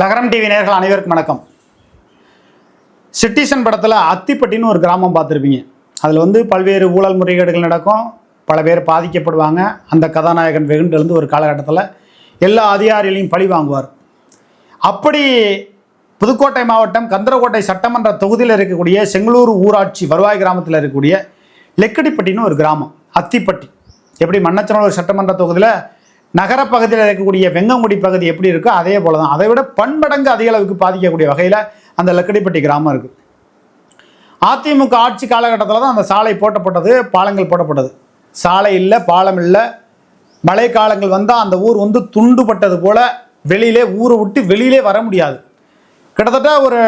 லகரம் டிவி நேர்கள் அனைவருக்கும் வணக்கம். சிட்டிசன் படத்தில் அத்திப்பட்டின்னு ஒரு கிராமம் பார்த்துருப்பீங்க. அதில் வந்து பல்வேறு ஊழல் முறைகேடுகள் நடக்கும். பல பேர் பாதிக்கப்படுவாங்க. அந்த கதாநாயகன் வெகுண்டிலிருந்து ஒரு காலகட்டத்தில் எல்லா அதிகாரிகளையும் பழி வாங்குவார். அப்படி புதுக்கோட்டை மாவட்டம் கந்தரக்கோட்டை சட்டமன்ற தொகுதியில் இருக்கக்கூடிய செங்களூர் ஊராட்சி வருவாய் கிராமத்தில் இருக்கக்கூடிய லெக்கடிப்பட்டின்னு ஒரு கிராமம். அத்திப்பட்டி. எப்படி மன்னச்சனூர் சட்டமன்ற தொகுதியில் நகரப்பகுதியில் இருக்கக்கூடிய வெங்கங்குடி பகுதி எப்படி இருக்கோ அதே போல தான் அதை விட பன்மடங்கு அதிக அளவுக்கு பாதிக்கக்கூடிய வகையில் அந்த லக்கடிப்பட்டி கிராமம் இருக்குது அதிமுக ஆட்சி காலகட்டத்தில் தான் அந்த சாலை போட்டப்பட்டது பாலங்கள் போடப்பட்டது. சாலை இல்லை பாலம் இல்லை. மழை காலங்கள் வந்தால் அந்த ஊர் வந்து துண்டுபட்டது போல் வெளியிலே ஊரை விட்டு வெளியிலே வர முடியாது. கிட்டத்தட்ட ஒரு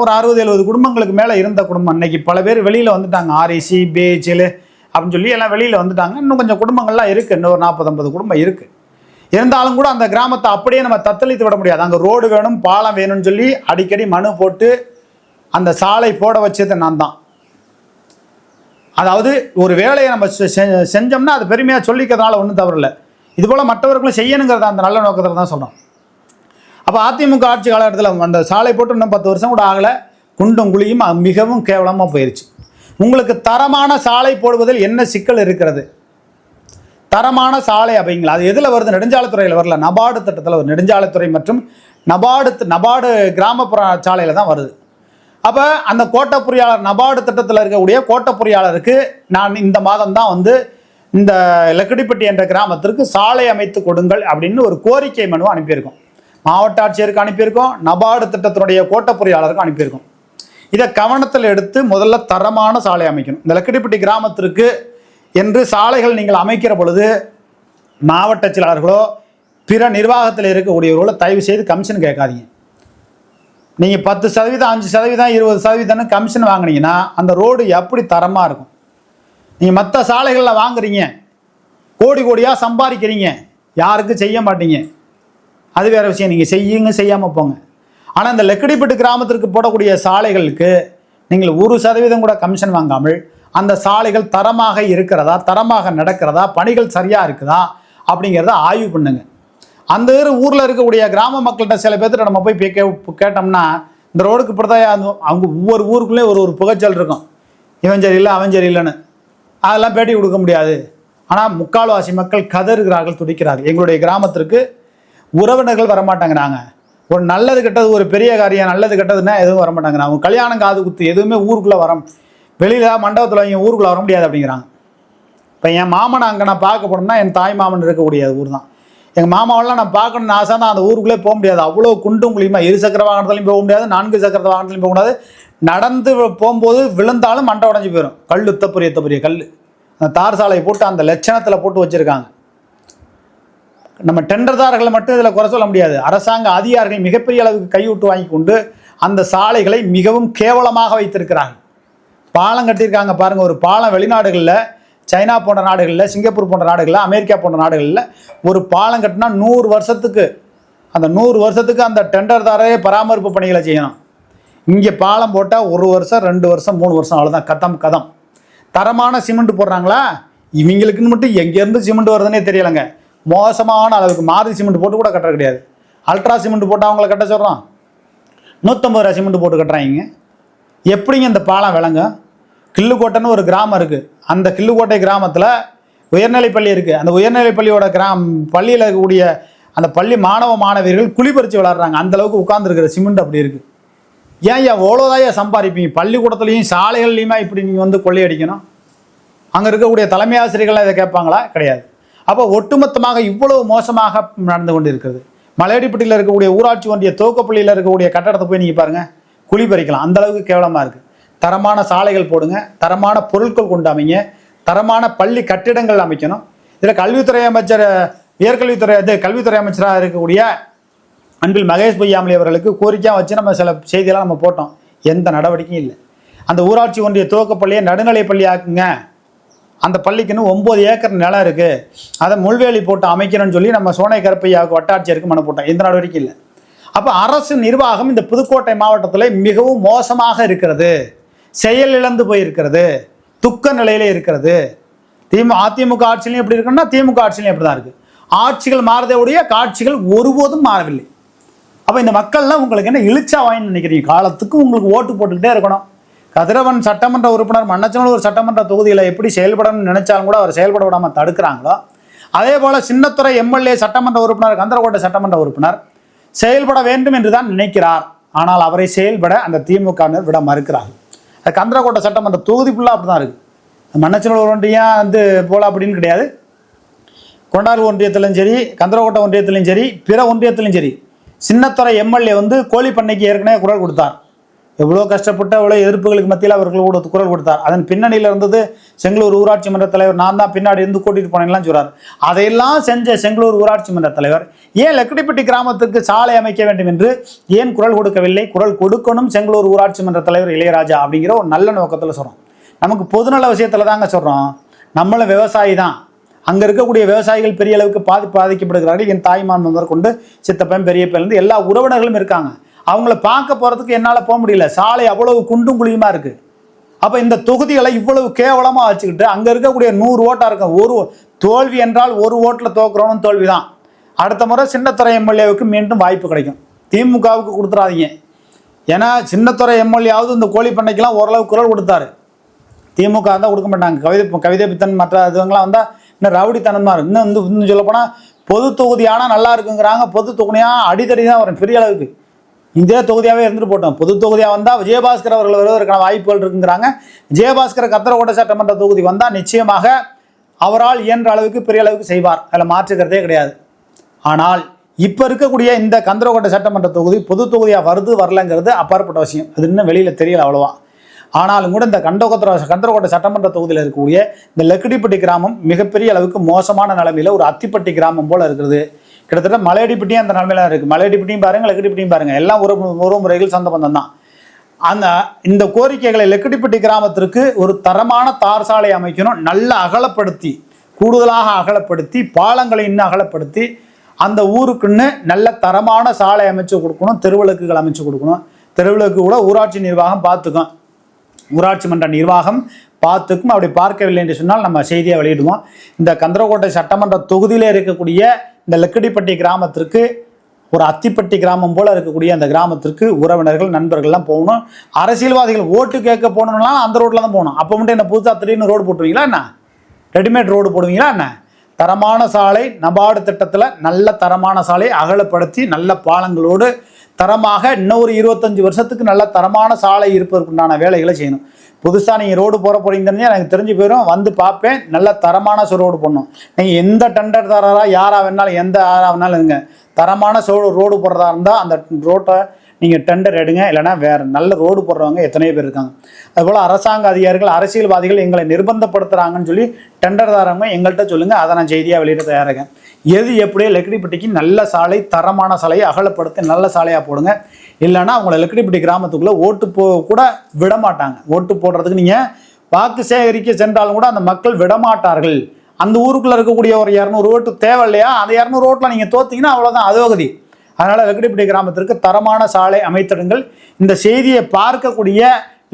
ஒரு அறுபது எழுபது குடும்பங்களுக்கு மேலே இருந்த குடும்பம். இன்னைக்கு பல பேர் வெளியில் வந்துட்டாங்க. ஆர்இசி பிஹெச்எல் அப்படின்னு சொல்லி எல்லாம் வெளியில் வந்துட்டாங்க. இன்னும் கொஞ்சம் குடும்பங்கள்லாம் இருக்குது இன்னும் ஒரு நாற்பது ஐம்பது குடும்பம் இருக்குது இருந்தாலும் கூட அந்த கிராமத்தை அப்படியே நம்ம தத்தளித்து விட முடியாது. அங்கே ரோடு வேணும் பாலம் வேணும்னு சொல்லி அடிக்கடி மனு போட்டு அந்த சாலை போட வச்சது நான் தான். அதாவது ஒரு வேலையை நம்ம செ- செ- செஞ்சோம்னா அது பெருமையாக சொல்லிக்கிறதுனால ஒன்றும் தவறு இல்லை இதுபோல் மற்றவர்களும் செய்யணுங்கிறத அந்த நல்ல நோக்கத்தில் தான் சொல்கிறோம் அப்போ அதிமுக ஆட்சி காலகட்டத்தில் அந்த சாலை போட்டு இன்னும் பத்து வருஷம் கூட ஆகலை. குண்டும் குழியும் மிகவும் கேவலமாக போயிடுச்சு உங்களுக்கு தரமான சாலை போடுவதில் என்ன சிக்கல் இருக்கிறது? தரமான சாலை அப்படிங்களா அது எதில் வருது? நெடுஞ்சாலைத்துறையில் வரல. நபார்டு திட்டத்தில் வருது நெடுஞ்சாலைத்துறை மற்றும் நபார்டு நபார்டு கிராமப்புற சாலையில் தான் வருது. அப்போ அந்த கோட்ட பொறியாளர் நபார்டு திட்டத்தில் இருக்கக்கூடிய கோட்ட பொறியாளருக்கு நான் இந்த மாதம் தான் வந்து இந்த லக்கடிப்பட்டி என்ற கிராமத்திற்கு சாலை அமைத்து கொடுங்கள் அப்படின்னு ஒரு கோரிக்கை மனு அனுப்பியிருக்கோம். மாவட்ட ஆட்சியருக்கு அனுப்பியிருக்கோம். நபார்டு திட்டத்தினுடைய கோட்ட பொறியாளருக்கு அனுப்பியிருக்கோம். இதை கவனத்தில் எடுத்து முதல்ல தரமான சாலை அமைக்கணும். இந்த லக்கடிப்பட்டி கிராமத்திற்கு என்று சாலைகள் நீங்கள் அமைக்கிற பொழுது மாவட்ட செயலாளர்களோ பிற நிர்வாகத்தில் இருக்கக்கூடியவர்களோ தயவு செய்து கமிஷன் கேட்காதீங்க. நீங்கள் பத்து சதவீதம் அஞ்சு சதவீதம் இருபது சதவீதம்னு கமிஷன் வாங்குனீங்கன்னா அந்த ரோடு எப்படி தரமாக இருக்கும்? நீங்கள் மற்ற சாலைகளில் வாங்குறீங்க. கோடி கோடியாக சம்பாதிக்கிறீங்க. யாருக்கும் செய்ய மாட்டீங்க. அது வேறு விஷயம். நீங்கள் செய்யுங்க செய்யாமல் போங்க. ஆனால் இந்த லெக்கடிப்பட்டு கிராமத்திற்கு போடக்கூடிய சாலைகளுக்கு நீங்கள் ஒரு சதவீதம் கூட கமிஷன் வாங்காமல் அந்த சாலைகள் தரமாக இருக்கிறதா தரமாக நடக்கிறதா பணிகள் சரியாக இருக்குதா அப்படிங்கிறத ஆய்வு பண்ணுங்க. அந்த ஊரில் இருக்கக்கூடிய கிராம மக்கள்கிட்ட சில பேர்த்திட்ட நம்ம போய் கே கேட்டோம்னா இந்த ரோடுக்கு இப்படிதான் அவங்க ஒவ்வொரு ஊருக்குள்ளேயும் ஒரு ஒரு புகைச்சல் இருக்கும். இவன் சரியில்லை அவன் சரியில்லைன்னு. அதெல்லாம் பேட்டி கொடுக்க முடியாது. ஆனால் முக்கால்வாசி மக்கள் கதறுகிறார்கள் துடிக்கிறார்கள். எங்களுடைய கிராமத்திற்கு உறவினர்கள் வரமாட்டாங்க நாங்கள் ஒரு நல்லது கெட்டது ஒரு பெரிய காரியம் நல்லது கெட்டதுன்னா எதுவும் வரமாட்டாங்க அவங்க கல்யாணம் காது குத்து எதுவுமே ஊருக்குள்ளே வர வெளியில் மண்டபத்தில் அவங்க ஊருக்குள்ளே வர முடியாது அப்படிங்கிறாங்க. இப்போ என் மாமனை அங்கே நான் பார்க்க போனோம்னா என் தாய் மாமன் இருக்கக்கூடிய ஊர் தான் எங்கள் மாமாவெல்லாம் நான் பார்க்கணும்னு ஆசை தான் அந்த ஊருக்குள்ளே போக முடியாது. அவ்வளோ குண்டும் குழியுமா? இரு சக்கர வாகனத்துலையும் போக முடியாது நான்கு சக்கர வாகனத்துலையும் போக முடியாது. நடந்து போகும்போது விழுந்தாலும் மண்டை உடஞ்சி போயிடும் கல் உத்தப்பரிய உத்தப்பரிய கல் அந்த தார் சாலையை போட்டு அந்த லட்சணத்தில் போட்டு வச்சுருக்காங்க. நம்ம டெண்டர்தாரர்களை மட்டும் இதில் குறை சொல்ல முடியாது. அரசாங்க அதிகாரிகள் மிகப்பெரிய அளவுக்கு கைவிட்டு வாங்கி கொண்டு அந்த சாலைகளை மிகவும் கேவலமாக வைத்திருக்கிறார்கள். பாலம் கட்டியிருக்காங்க பாருங்கள் ஒரு பாலம் வெளிநாடுகளில் சைனா போன்ற நாடுகளில் சிங்கப்பூர் போன்ற நாடுகளில் அமெரிக்கா போன்ற நாடுகளில் ஒரு பாலம் கட்டினா நூறு வருஷத்துக்கு அந்த நூறு வருஷத்துக்கு அந்த டெண்டர்தாரரே பராமரிப்பு பணிகளை செய்யணும். இங்கே பாலம் போட்டால் ஒரு வருஷம் ரெண்டு வருஷம் மூணு வருஷம் அவ்வளோதான் கதம் கதம். தரமான சிமெண்ட் போடுறாங்களா? இவங்களுக்குன்னு மட்டும் எங்கேருந்து சிமெண்ட் வருதுன்னே தெரியலைங்க. மோசமான அளவுக்கு மாறு சிமெண்ட் போட்டு கூட கட்டுற கிடையாது. அல்ட்ரா சிமெண்ட் போட்டு அவங்கள கட்ட சொல்கிறோம் நூற்றம்பது ரூபா சிமெண்ட் போட்டு கட்டுறாங்க. எப்படிங்க இந்த பாலம் விளங்கும்? கில்லுக்கோட்டைன்னு ஒரு கிராமம் இருக்குது அந்த கில்லுக்கோட்டை கிராமத்தில் உயர்நிலைப்பள்ளி இருக்குது அந்த உயர்நிலைப்பள்ளியோட கிராம் பள்ளியில் இருக்கக்கூடிய அந்த பள்ளி மாணவ மாணவியர்கள் குளிபறித்து விளாட்றாங்க. அந்த அளவுக்கு உட்காந்துருக்கிற சிமெண்ட் அப்படி இருக்குது ஏன் ஏன் எவ்வளோதான் ஏன் சம்பாதிப்பீங்க? பள்ளிக்கூடத்துலையும் சாலைகள்லையுமா இப்படி நீங்கள் வந்து கொள்ளையடிக்கணும்? அங்கே இருக்கக்கூடிய தலைமை ஆசிரியர்கள்லாம் இதை கேட்பாங்களா? கிடையாது. அப்போ ஒட்டுமொத்தமாக இவ்வளவு மோசமாக நடந்து கொண்டு இருக்கிறது மலையடிப்பட்டியில் இருக்கக்கூடிய ஊராட்சி ஒன்றிய துவக்கப்பள்ளியில் இருக்கக்கூடிய கட்டடத்தை போய் நீங்கள் பாருங்கள் குழி பறிக்கலாம் அந்தளவுக்கு கேவலமாக இருக்குது தரமான சாலைகள் போடுங்க தரமான பொருட்கள் கொண்டு அமைங்க தரமான பள்ளி கட்டிடங்கள் அமைக்கணும். இதில் கல்வித்துறை அமைச்சர் உயர்கல்வித்துறை இது கல்வித்துறை அமைச்சராக இருக்கக்கூடிய அன்பில் மகேஷ் பொய்யாமலி அவர்களுக்கு கோரிக்கையாக வச்சு நம்ம சில செய்தியெல்லாம் நம்ம போட்டோம். எந்த நடவடிக்கையும் இல்லை. அந்த ஊராட்சி ஒன்றிய துவக்கப்பள்ளியை நடுநிலை பள்ளி ஆக்குங்க. அந்த பள்ளிக்குன்னு ஒம்பது ஏக்கர் நிலம் இருக்குது அதை முள்வேலி போட்டு அமைக்கணும்னு சொல்லி நம்ம சோனை கருப்பையாவுக்கு வட்டாட்சியருக்கு மனு போட்டோம். எந்த நடவடிக்கை இல்லை. அப்போ அரசு நிர்வாகம் இந்த புதுக்கோட்டை மாவட்டத்தில் மிகவும் மோசமாக இருக்கிறது. செயல் இழந்து போயிருக்கிறது துக்க நிலையில இருக்கிறது. திமுக அதிமுக ஆட்சியிலையும் எப்படி இருக்குன்னா திமுக ஆட்சியிலையும் எப்படி தான் இருக்குது ஆட்சிகள் மாறதே காட்சிகள் ஒருபோதும் மாறவில்லை. அப்போ இந்த மக்கள்லாம் உங்களுக்கு என்ன இழிச்சா வாங்கி நினைக்கிறீங்க? காலத்துக்கு உங்களுக்கு ஓட்டு போட்டுக்கிட்டே இருக்கணும். கதிரவன் சட்டமன்ற உறுப்பினர் மன்னச்சனூர் சட்டமன்ற தொகுதியில் எப்படி செயல்படணும்னு நினைச்சாலும் கூட அவர் செயல்பட விடாமல் தடுக்கிறாங்களோ அதே போல் சின்னத்துறை எம்எல்ஏ சட்டமன்ற உறுப்பினர் கந்தரகோட்டை சட்டமன்ற உறுப்பினர் செயல்பட வேண்டும் என்று தான் நினைக்கிறார். ஆனால் அவரை செயல்பட அந்த திமுகவினர் விட மறுக்கிறார்கள். அது கந்தரகோட்டை சட்டமன்ற தொகுதி ஃபுல்லாக அப்படி தான் இருக்குது மன்னச்சனூர் ஒன்றியம் வந்து போல அப்படின்னு கிடையாது. கொண்டாறு ஒன்றியத்திலையும் சரி கந்தரக்கோட்டை ஒன்றியத்திலையும் சரி பிற ஒன்றியத்திலையும் சரி சின்னத்துறை எம்எல்ஏ வந்து கோழி பண்ணைக்கு ஏற்கனவே குரல் கொடுத்தார். எவ்வளோ கஷ்டப்பட்டு எவ்வளோ எதிர்ப்புகளுக்கு மத்தியில் அவர்கள் கூட குரல் கொடுத்தார். அதன் பின்னணியில் இருந்தது செங்களூர் ஊராட்சி மன்ற தலைவர். நான் தான் பின்னாடி இருந்து கூட்டிகிட்டு போனேன்லாம் சொல்கிறார் அதையெல்லாம் செஞ்ச செங்களூர் ஊராட்சி மன்ற தலைவர் ஏன் லக்கடிப்பட்டி கிராமத்துக்கு சாலை அமைக்க வேண்டும் என்று ஏன் குரல் கொடுக்கவில்லை? குரல் கொடுக்கணும் செங்களூர் ஊராட்சி மன்ற தலைவர் இளையராஜா அப்படிங்கிற ஒரு நல்ல நோக்கத்தில் சொல்கிறோம் நமக்கு பொதுநல விஷயத்தில் தாங்க சொல்கிறோம் நம்மளும் விவசாயி தான். அங்கே இருக்கக்கூடிய விவசாயிகள் பெரிய அளவுக்கு பாதி பாதிக்கப்படுகிறார்கள். என் தாய்மான் முதற்கொண்டு சித்தப்பன் பெரியப்பன்லேருந்து எல்லா உறவினர்களும் இருக்காங்க. அவங்கள பார்க்க போகிறதுக்கு என்னால் போக முடியல. சாலை அவ்வளவு குண்டும் குழியுமா இருக்குது அப்போ இந்த தொகுதிகளை இவ்வளவு கேவலமாக வச்சுக்கிட்டு அங்கே இருக்கக்கூடிய நூறு ஓட்டாக இருக்கும் ஒரு தோல்வி என்றால் ஒரு ஓட்டில் தோக்குறவனும் தோல்வி தான் அடுத்த முறை சின்னத்துறை எம்எல்ஏவுக்கு மீண்டும் வாய்ப்பு கிடைக்கும். திமுகவுக்கு கொடுத்துறாதீங்க ஏன்னா சின்னத்துறை எம்எல்ஏயாவது இந்த கோழி பண்ணைக்கெல்லாம் ஓரளவு குரல் கொடுத்தாரு. திமுக தான் கொடுக்க மாட்டாங்க. கவிதை கவிதை பித்தன் மற்ற இதுவங்களாம் வந்தால் இன்னும் ரவுடித்தனமாக இருக்கும் இன்னும் வந்து இன்னும் சொல்லப்போனால் பொது தொகுதியானா நல்லா இருக்குங்கிறாங்க. பொது தொகுதியாக அடித்தடி தான் வரும். பெரிய அளவுக்கு. இதே தொகுதியாகவே இருந்துட்டு போட்டோம். பொது தொகுதியாக வந்தால் விஜயபாஸ்கர் அவர்கள் வருவதற்கான வாய்ப்புகள் இருக்குங்கிறாங்க. விஜயபாஸ்கர் கத்தரகோட்டை சட்டமன்ற தொகுதி வந்தால் நிச்சயமாக அவரால் இயன்ற அளவுக்கு பெரிய அளவுக்கு செய்வார். அதில் மாற்றுக்கிறதே கிடையாது. ஆனால் இப்போ இருக்கக்கூடிய இந்த கந்தரகோட்டை சட்டமன்ற தொகுதி பொது தொகுதியாக வருது வரலங்கிறது அப்பாற்பட்ட விஷயம். அது இன்னும் வெளியில் தெரியல அவ்வளோவா. ஆனாலும் கூட இந்த கண்டோகத்திர கந்தரகோட்டை சட்டமன்ற தொகுதியில் இருக்கக்கூடிய இந்த லக்கிடிப்பட்டி கிராமம் மிகப்பெரிய அளவுக்கு மோசமான நிலைமையில் ஒரு அத்திப்பட்டி கிராமம் போல் இருக்கிறது. கிட்டத்தட்ட மலையடிப்பட்டியும் அந்த நிலமையில இருக்குது மலையடிப்பட்டியும் பாருங்க லக்கிடிப்பட்டியும் பாருங்க. எல்லாம் ஒரு உறவு முறைகள் சொந்த பந்தம் தான். அந்த இந்த கோரிக்கைகளை லக்கடிப்பட்டி கிராமத்திற்கு ஒரு தரமான தார் சாலை அமைக்கணும். நல்ல அகலப்படுத்தி கூடுதலாக அகலப்படுத்தி பாலங்களை இன்னும் அகலப்படுத்தி அந்த ஊருக்குன்னு நல்ல தரமான சாலை அமைச்சு கொடுக்கணும். தெருவிளக்குகள் அமைச்சு கொடுக்கணும். தெருவிளக்கு கூட ஊராட்சி நிர்வாகம் பார்த்துக்கும். ஊராட்சி மன்ற நிர்வாகம் பார்த்துக்கும். அப்படி பார்க்கவில்லை என்று சொன்னால் நம்ம செய்தியை வெளியிடுவோம். இந்த கந்தரகோட்டை சட்டமன்ற தொகுதியிலே இருக்கக்கூடிய இந்த லெக்கடிப்பட்டி கிராமத்திற்கு ஒரு அத்திப்பட்டி கிராமம் போல இருக்கக்கூடிய அந்த கிராமத்திற்கு உறவினர்கள் நண்பர்கள்லாம் போகணும். அரசியல்வாதிகள் ஓட்டு கேட்க போகணும்னாலும் அந்த ரோட்டில் தான் போகணும். அப்போ மட்டும் என்ன புதுசாக திடீர்னு ரோடு போட்டுருவீங்களா என்ன? ரெடிமேட் ரோடு போடுவீங்களா என்ன? தரமான சாலை நபார்டு திட்டத்தில் நல்ல தரமான சாலை அகலப்படுத்தி நல்ல பாலங்களோடு தரமாக இன்னும் ஒரு வருஷத்துக்கு நல்ல தரமான சாலை இருப்பதற்குண்டான வேலைகளை செய்யணும். புதுசாக நீங்கள் ரோடு போகிற போறீங்கன்னு எனக்கு தெரிஞ்சு போயிடும் வந்து பார்ப்பேன் நல்ல தரமான ரோடு பண்ணும் நீங்கள் எந்த டெண்டர் தராரா யாராக வேணாலும் எந்த யாராக வேணாலும் இருங்க. தரமான சோ ரோடு போடுறதா இருந்தால் அந்த ரோட்டை நீங்கள் டெண்டர் எடுங்க இல்லைனா வேறு நல்ல ரோடு போடுறவங்க எத்தனையோ பேர் இருக்காங்க. அதுபோல் அரசாங்க அதிகாரிகள் அரசியல்வாதிகள் எங்களை நிர்பந்தப்படுத்துகிறாங்கன்னு சொல்லி டெண்டர் தரவங்க எங்கள்கிட்ட சொல்லுங்கள் அதை நான் செய்தியாக வெளியிட தயாரிக்கேன் எது எப்படியோ லக்கடிப்பட்டிக்கு நல்ல சாலை தரமான சாலையை அகலப்படுத்தி நல்ல சாலையாக போடுங்க. இல்லைன்னா அவங்கள லக்கடிப்பட்டி கிராமத்துக்குள்ளே ஓட்டு போ கூட விட மாட்டாங்க ஓட்டு போடுறதுக்கு நீங்கள் வாக்கு சேகரிக்க சென்றாலும் கூட அந்த மக்கள் விடமாட்டார்கள். அந்த ஊருக்குள்ளே இருக்கக்கூடிய ஒரு இரநூறு ஓட்டு தேவை இல்லையா? அந்த இரநூறு ஓட்டில் நீங்கள் தோத்தீங்கன்னா அவ்வளோதான் அதோகதி அதனால் லெக்கடிப்பட்டி கிராமத்திற்கு தரமான சாலை அமைத்திடுங்கள். இந்த செய்தியை பார்க்கக்கூடிய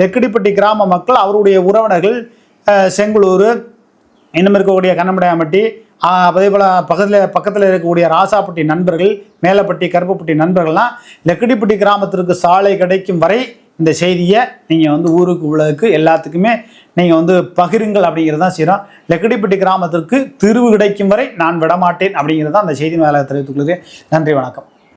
லெக்கடிப்பட்டி கிராம மக்கள் அவருடைய உறவினர்கள் செங்குளூர் இன்னும் இருக்கக்கூடிய கண்ணமடையாம்பட்டி ஆஹ், அதே போல் பக்கத்தில் பக்கத்தில் இருக்கக்கூடிய ராசாப்பட்டி நண்பர்கள் மேலப்பட்டி கருப்பப்பட்டி நண்பர்கள்லாம் லெக்கடிப்பட்டி கிராமத்திற்கு சாலை கிடைக்கும் வரை இந்த செய்தியை நீங்கள் வந்து ஊருக்கு உள்ளதுக்கு எல்லாத்துக்குமே நீங்கள் வந்து பகிருங்கள் அப்படிங்கிறது தான் செய்கிறோம் லெக்கடிப்பட்டி கிராமத்திற்கு திருவு கிடைக்கும் வரை நான் விடமாட்டேன் அப்படிங்கிறது தான் அந்த செய்தி மேலே தெரிவித்துக் கொள்கிறேன். நன்றி வணக்கம்.